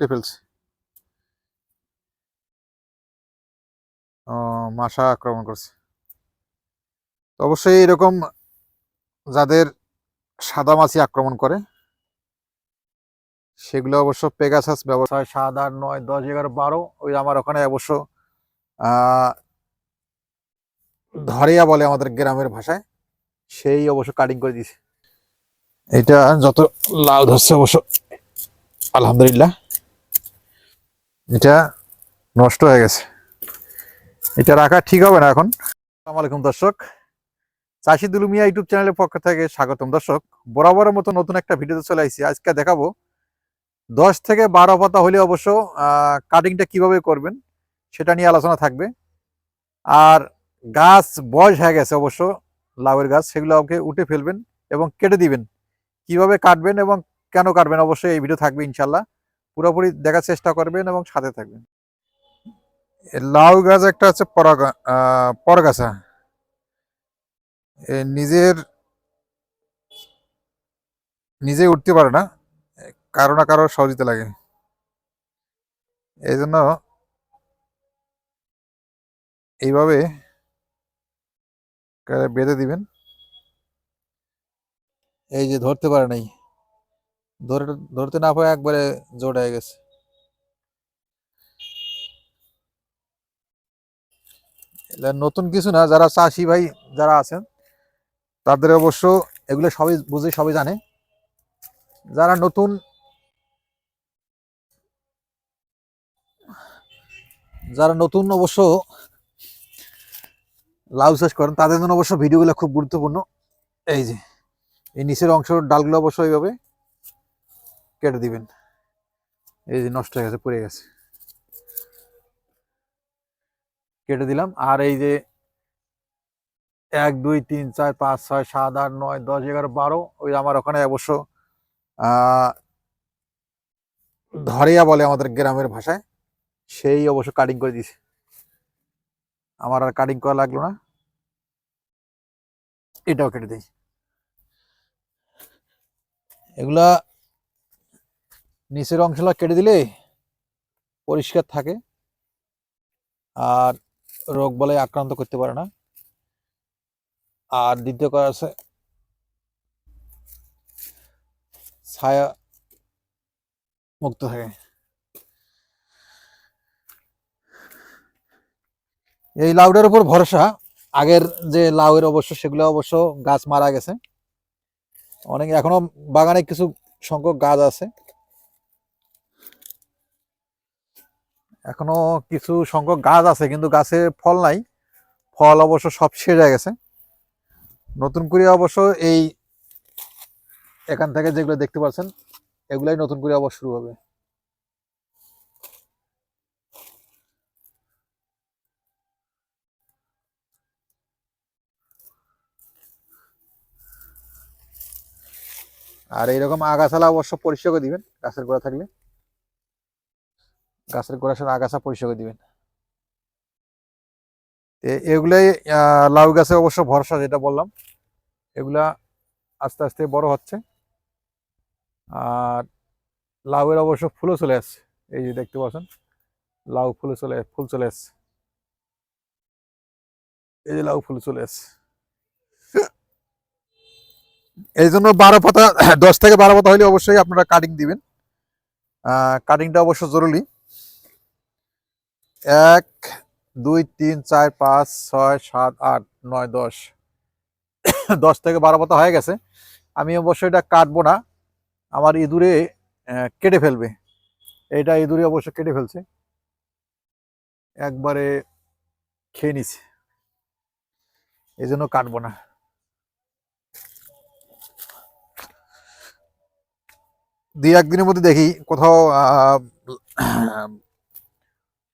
উঠে ফেলছে। মাশা আক্রমণ করছে। তো অবশ্যই এরকম যাদের সাদা মাছি আক্রমণ করে সেগুলো অবশ্য পেগাসাস ব্যবসায় সাত আট নয় দশ এগারো বারো ওই আমার ওখানে অবশ্য আহ, ধরিয়া বলে আমাদের গ্রামের ভাষায় সেই অবশ্য কাটিং করে দিয়েছে এটা যত লাউ ধরছে অবশ্য আলহামদুলিল্লাহ। এটা নষ্ট হয়ে গেছে। এটা রাখা ঠিক হবে না এখন। আসসালামু আলাইকুম দর্শক। চাষি দুলুমিয়া ইউটিউব চ্যানেলের পক্ষ থেকে স্বাগতম দর্শক। বরাবরের মতো নতুন একটা ভিডিওতে চলে আসছি আজকে দেখাবো দশ থেকে বারো পাতা হলে অবশ্য কাটিংটা কীভাবে করবেন সেটা নিয়ে আলোচনা থাকবে। আর গাছ বয়স হয়ে গেছে অবশ্য, লাউয়ের গাছ সেগুলোকে উঠে ফেলবেন এবং কেটে দিবেন। কীভাবে কাটবেন এবং কেন কাটবেন অবশ্যই এই ভিডিও থাকবে ইনশাল্লাহ পুরোপুরি দেখার চেষ্টা করবেন এবং সাথে থাকবেন। লাউ গাছ একটা আছে পরগাছা। নিজের নিজে উঠতে পারে না, কারও না কারও সহযোগিতা লাগে। এই জন্য এইভাবে বেঁধে দিবেন। এই যে ধরতে পারে নাই। ধরে, ধরতে না পারে একবারে জোট হয়ে গেছে। নতুন কিছু না, যারা চাষি ভাই যারা আছেন, তাদের অবশ্য এগুলো সবই বুঝে সবই জানে। যারা নতুন যারা নতুন অবশ্য লাউ চাষ করেন, তাদের জন্য অবশ্য ভিডিওগুলো খুব গুরুত্বপূর্ণ। এই যে, এই নিচের অংশ, ডালগুলো অবশ্য এইভাবে। কেটে দিবেন। এই যে নষ্ট হয়ে গেছে, পড়ে গেছে। কেটে দিলাম। আর এই যে এক, দুই, তিন, চার, পাঁচ, ছয়, সাত, আট, নয়, দশ, এগারো, বারো, ওই আমার ওখানে অবশ্য ধরিয়া বলে আমাদের গ্রামের ভাষায়, সেই অবশ্য কাটিং করে দিয়েছে। আমার আর কাটিং করা লাগল না। এটাও কেটে দিই এগুলা নিচের অংশগুলো কেটে দিলে পরিষ্কার থাকে আর রোগ বলে আক্রান্ত করতে পারে না। আর দ্বিতীয় করা আছে ছায়া মুক্ত থাকে। এই লাউটার উপর ভরসা, আগের যে লাউয়ের অবশ্য, সেগুলো অবশ্য গাছ মারা গেছে। অনেক, এখনও বাগানে কিছু সংখ্যক গাছ আছে। এখনও কিছু সংখ্যক গাছ আছে, কিন্তু গাছে ফল নাই। ফল অবশ্য সব হয়ে গেছে। নতুন করে অবশ্য এই এখান থেকে যেগুলো দেখতে পাচ্ছেন, এগুলাই নতুন করে আবার শুরু হবে। আর এইরকম আগাছালা অবশ্য পরিষ্কার করে দিবেন গাছের গোড়া থাকলে। গাছের গোড়ার সাথে আগাছা পরিষ্কার করে দিবেন। এ- এগুলাই লাউ গাছে অবশ্য ভরসা যেটা বললাম এগুলা আস্তে আস্তে বড় হচ্ছে। আর লাউয়ের অবশ্য ফুলও চলে আসছে এই যে দেখতে পাচ্ছেন লাউ ফুলে চলে ফুল চলে আসছে। এই যে লাউ ফুল চলে আসছে। এই জন্য বারো পাতা দশ থেকে বারো পাতা হলে অবশ্যই আপনারা কাটিং দিবেন। কাটিংটা অবশ্য জরুরি। এক, দুই, তিন, চার, পাঁচ, ছয়, সাত, আট, নয়, দশ। দশ থেকে বারো পাতা হয়ে গেছে। আমি অবশ্যই এটা কাটবো না। আমার ইঁদুরে কেটে ফেলবে। এটা ইঁদুরে অবশ্য কেটে ফেলছে। একবারে খেয়ে নিছে। এই জন্য কাটবো না। দুই একদিনের মধ্যে দেখি কোথাও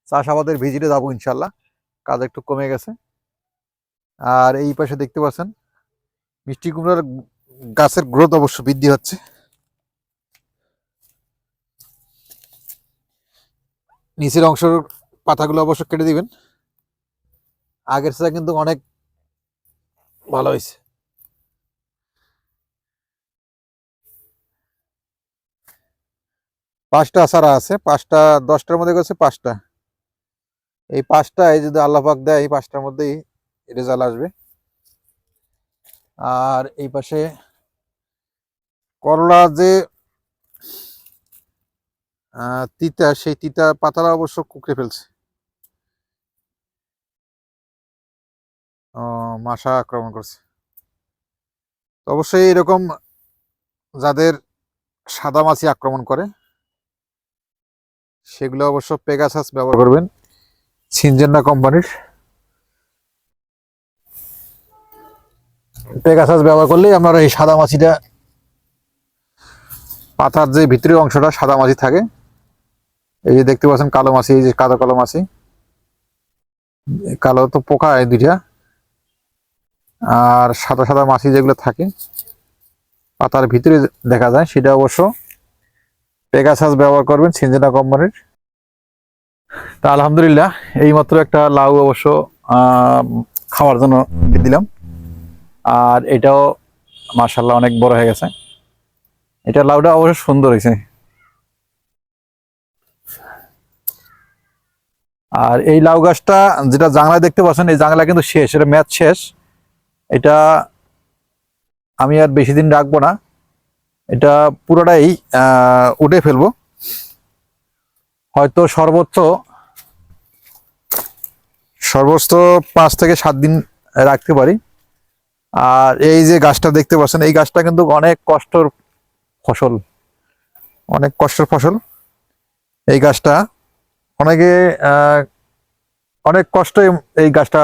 চাষাবাদের ভিজিটে যাব ইনশাল্লাহ। কাজ একটু কমে গেছে। আর এই পাশে দেখতে পাচ্ছেন, মিষ্টি কুমড়ার গাছের গ্রোথ অবশ্য বৃদ্ধি হচ্ছে। নিচের অংশের পাতাগুলো অবশ্য কেটে দিবেন। আগের চেয়ে কিন্তু অনেক ভালো হয়েছে। পাঁচটা সারা আছে, পাঁচটা, দশটার মধ্যে গেছে পাঁচটা। এই পাঁচটায় যদি আল্লাহ পাক দেয়, এই পাঁচটার মধ্যেই রেজাল্ট আসবে। আর এই পাশে করলা যে তিতা, সেই তিতা পাতারা অবশ্য কুকড়ে ফেলছে। মাশা আক্রমণ করছে। তো অবশ্যই এরকম যাদের সাদা মাছি আক্রমণ করে, সেগুলো অবশ্য পেগাসাস ব্যবহার করবেন। সিনজেন্না কোম্পানির। পেগাসাস ব্যবহার করলেই আপনারা এই সাদা মাছিটা, পাতার যে ভিতরের অংশটা সাদা মাছি থাকে, এই যে দেখতে পাচ্ছেন কালো মাছি, এই যে কালো কালো মাছি, কালো তো পোকা এই দুইটা, আর সাদা সাদা মাছি যেগুলো থাকে, পাতার ভিতরে দেখা যায়, সেটা অবশ্য পেগাসাস ব্যবহার করবেন সিনজেনা কোম্পানির। তা আলহামদুলিল্লাহ, এইমাত্র একটা লাউ অবশ্য খাওয়ার জন্য দিলাম। আর এটাও মার্শাল্লাহ অনেক বড় হয়ে গেছে। এটা লাউটা অবশ্য সুন্দর হয়েছে। আর এই লাউ গাছটা যেটা জাংলায় দেখতে পাচ্ছেন, এই জাংলা কিন্তু শেষ, এটা ম্যাচ শেষ। এটা আমি আর বেশি দিন রাখব না। এটা পুরোটাই উঠে ফেলব। হয়তো সর্বোচ্চ সর্বোচ্চ পাঁচ থেকে সাত দিন রাখতে পারি। আর এই যে গাছটা দেখতে পাচ্ছেন, এই গাছটা কিন্তু অনেক কষ্টর ফসল, অনেক কষ্টের ফসল। এই গাছটা অনেকে অনেক কষ্টে এই গাছটা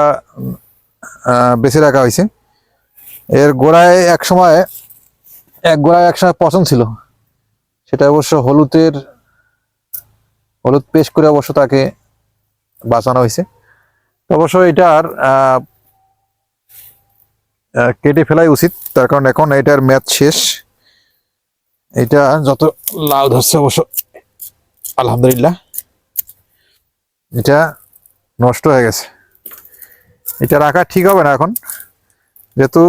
বেঁচে রাখা হয়েছে। এর গোড়ায় এক সময়, এক গোড়ায় এক সময় পছন্দ ছিল। সেটা অবশ্য হলুদের হলুদ পেশ করে অবশ্য তাকে বাঁচানো হয়েছে। অবশ্য এটার কেটে ফেলাই উচিত, তার কারণ এখন এটার ম্যাচ শেষ। এটা যত লাউ ধরছে অবশ্য, আলহামদুলিল্লাহ। এটা নষ্ট হয়ে গেছে। এটা রাখা ঠিক হবে না এখন, যেহেতু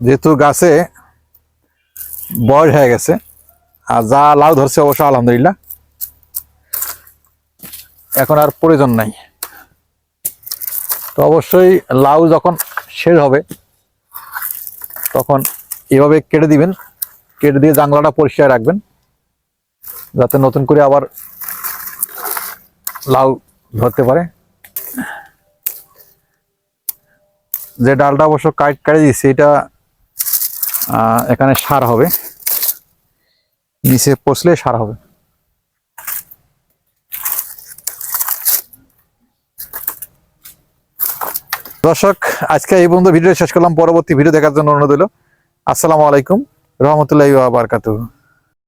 যেহেতু গাছে বয়স হয়ে গেছে, আর যা লাউ ধরছে অবশ্য আলহামদুলিল্লাহ। এখন আর প্রয়োজন নাই। তো অবশ্যই লাউ যখন শেষ হবে, তখন এভাবে কেটে দিবেন, কেটে দিয়ে জাংলাটা পরিষ্কার রাখবেন, যাতে নতুন করে আবার লাউ ধরতে পারে। যে ডালটা অবশ্য কাট কেটে দিয়েছে, এটা এখানে সার হবে। নিচে পচলে সার হবে। দর্শক, আজকে এই বন্ধু ভিডিও শেষ করলাম। পরবর্তী ভিডিও দেখার জন্য অনুরোধ হলো আসসালামু আলাইকুম। রহমতুল্লাহ বারকাতু